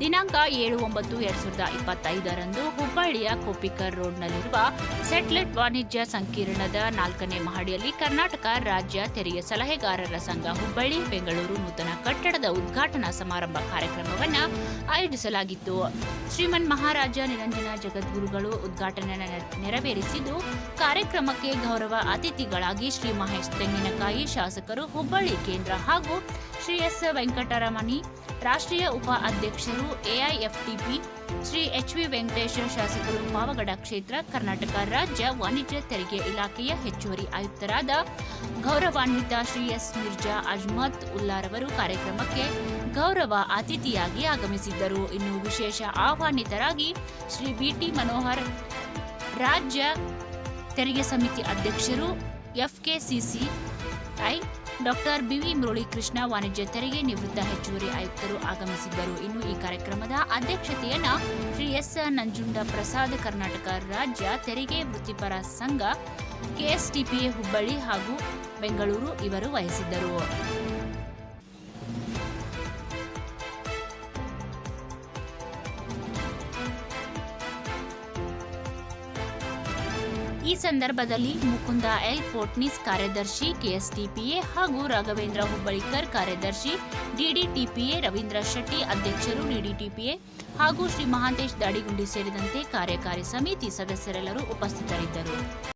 ದಿನಾಂಕ ಏಳು ಒಂಬತ್ತು ಎರಡ್ ಸಾವಿರದ ಇಪ್ಪತ್ತೈದರಂದು ಹುಬ್ಬಳ್ಳಿಯ ಕೋಪಿಕರ್ ರೋಡ್ನಲ್ಲಿರುವ ಸೆಟ್ಲೆಟ್ ವಾಣಿಜ್ಯ ಸಂಕೀರ್ಣದ ನಾಲ್ಕನೇ ಮಹಡಿಯಲ್ಲಿ ಕರ್ನಾಟಕ ರಾಜ್ಯ ತೆರಿಗೆ ಸಲಹೆಗಾರರ ಸಂಘ ಹುಬ್ಬಳ್ಳಿ, ಬೆಂಗಳೂರು ನೂತನ ಕಟ್ಟಡದ ಉದ್ಘಾಟನಾ ಸಮಾರಂಭ ಕಾರ್ಯಕ್ರಮವನ್ನು ಆಯೋಜಿಸಲಾಗಿತ್ತು. ಶ್ರೀಮನ್ ಮಹಾರಾಜ ನಿರಂಜನ ಜಗದ್ಗುರುಗಳು ಉದ್ಘಾಟನೆ ನೆರ- ನೆರವೇರಿಸಿದ್ದು, ಕಾರ್ಯಕ್ರಮಕ್ಕೆ ಗೌರವ ಅತಿಥಿಗಳಾಗಿ ಶ್ರೀ ಮಹೇಶ್ ತೆಂಗಿನಕಾಯಿ ಶಾಸಕರು ಹುಬ್ಬಳ್ಳಿ ಕೇಂದ್ರ ಹಾಗೂ ಶ್ರೀ ಎಸ್ ವೆಂಕಟರಮಣಿ ರಾಷ್ಟ್ರೀಯ ಉಪ ಅಧ್ಯಕ್ಷರು A I F T P Shri H V Venkatesha ಶಾಸಕರು ಪಾವಗಡ ಕ್ಷೇತ್ರ, ಕರ್ನಾಟಕ ರಾಜ್ಯ ವಾಣಿಜ್ಯ ತೆರಿಗೆ ಇಲಾಖೆಯ ಹೆಚ್ಚುವರಿ ಆಯುಕ್ತರಾದ ಗೌರವಾನ್ವಿತ ಶ್ರೀ ಎಸ್ ಮಿರ್ಜಾ ಅಜ್ಮತ್ ಉಲ್ಲಾರವರು ಕಾರ್ಯಕ್ರಮಕ್ಕೆ ಗೌರವ ಅತಿಥಿಯಾಗಿ ಆಗಮಿಸಿದ್ದರು. ಇನ್ನು ವಿಶೇಷ ಆಹ್ವಾನಿತರಾಗಿ ಶ್ರೀ ಬಿಟಿ ಮನೋಹರ್, ರಾಜ್ಯ ತೆರಿಗೆ ಸಮಿತಿ ಅಧ್ಯಕ್ಷರು ಎಫ್ಕೆಸಿಸಿಐ ಡಾಕ್ಟರ್ ಬಿವಿ ಮುರಳೀಕೃಷ್ಣ ವಾಣಿಜ್ಯ ತೆರಿಗೆ ನಿವೃತ್ತ ಹೆಚ್ಚುವರಿ ಆಯುಕ್ತರು ಆಗಮಿಸಿದ್ದರು. ಇನ್ನು ಈ ಕಾರ್ಯಕ್ರಮದ ಅಧ್ಯಕ್ಷತೆಯನ್ನ ಶ್ರೀ ಎಸ್ ನಂಜುಂಡ ಪ್ರಸಾದ್, ಕರ್ನಾಟಕ ರಾಜ್ಯ ತೆರಿಗೆ ವೃತ್ತಿಪರ ಸಂಘ, ಕೆಎಸ್ಟಿಪಿಎ ಹುಬ್ಬಳ್ಳಿ ಹಾಗೂ ಬೆಂಗಳೂರು ಇವರು ವಹಿಸಿದ್ದರು. ಈ ಸಂದರ್ಭದಲ್ಲಿ ಮುಕುಂದ ಎಲ್ ಫೋರ್ಟ್ನಿಸ್ ಕಾರ್ಯದರ್ಶಿ ಕೆಎಸ್ಟಿಪಿಎ ಹಾಗೂ ರಾಘವೇಂದ್ರ ಹುಬ್ಬಳಿಕರ್ ಕಾರ್ಯದರ್ಶಿ ಡಿಡಿಟಿಪಿಎ ರವೀಂದ್ರ ಶೆಟ್ಟಿ ಅಧ್ಯಕ್ಷರು ಡಿಡಿಟಿಪಿಎ ಹಾಗೂ ಶ್ರೀ ಮಹಾಂತೇಶ್ ದಾಡಿಗುಂಡಿ ಸೇರಿದಂತೆ ಕಾರ್ಯಕಾರಿ ಸಮಿತಿ ಸದಸ್ಯರೆಲ್ಲರೂ ಉಪಸ್ಥಿತರಿದ್ದರು.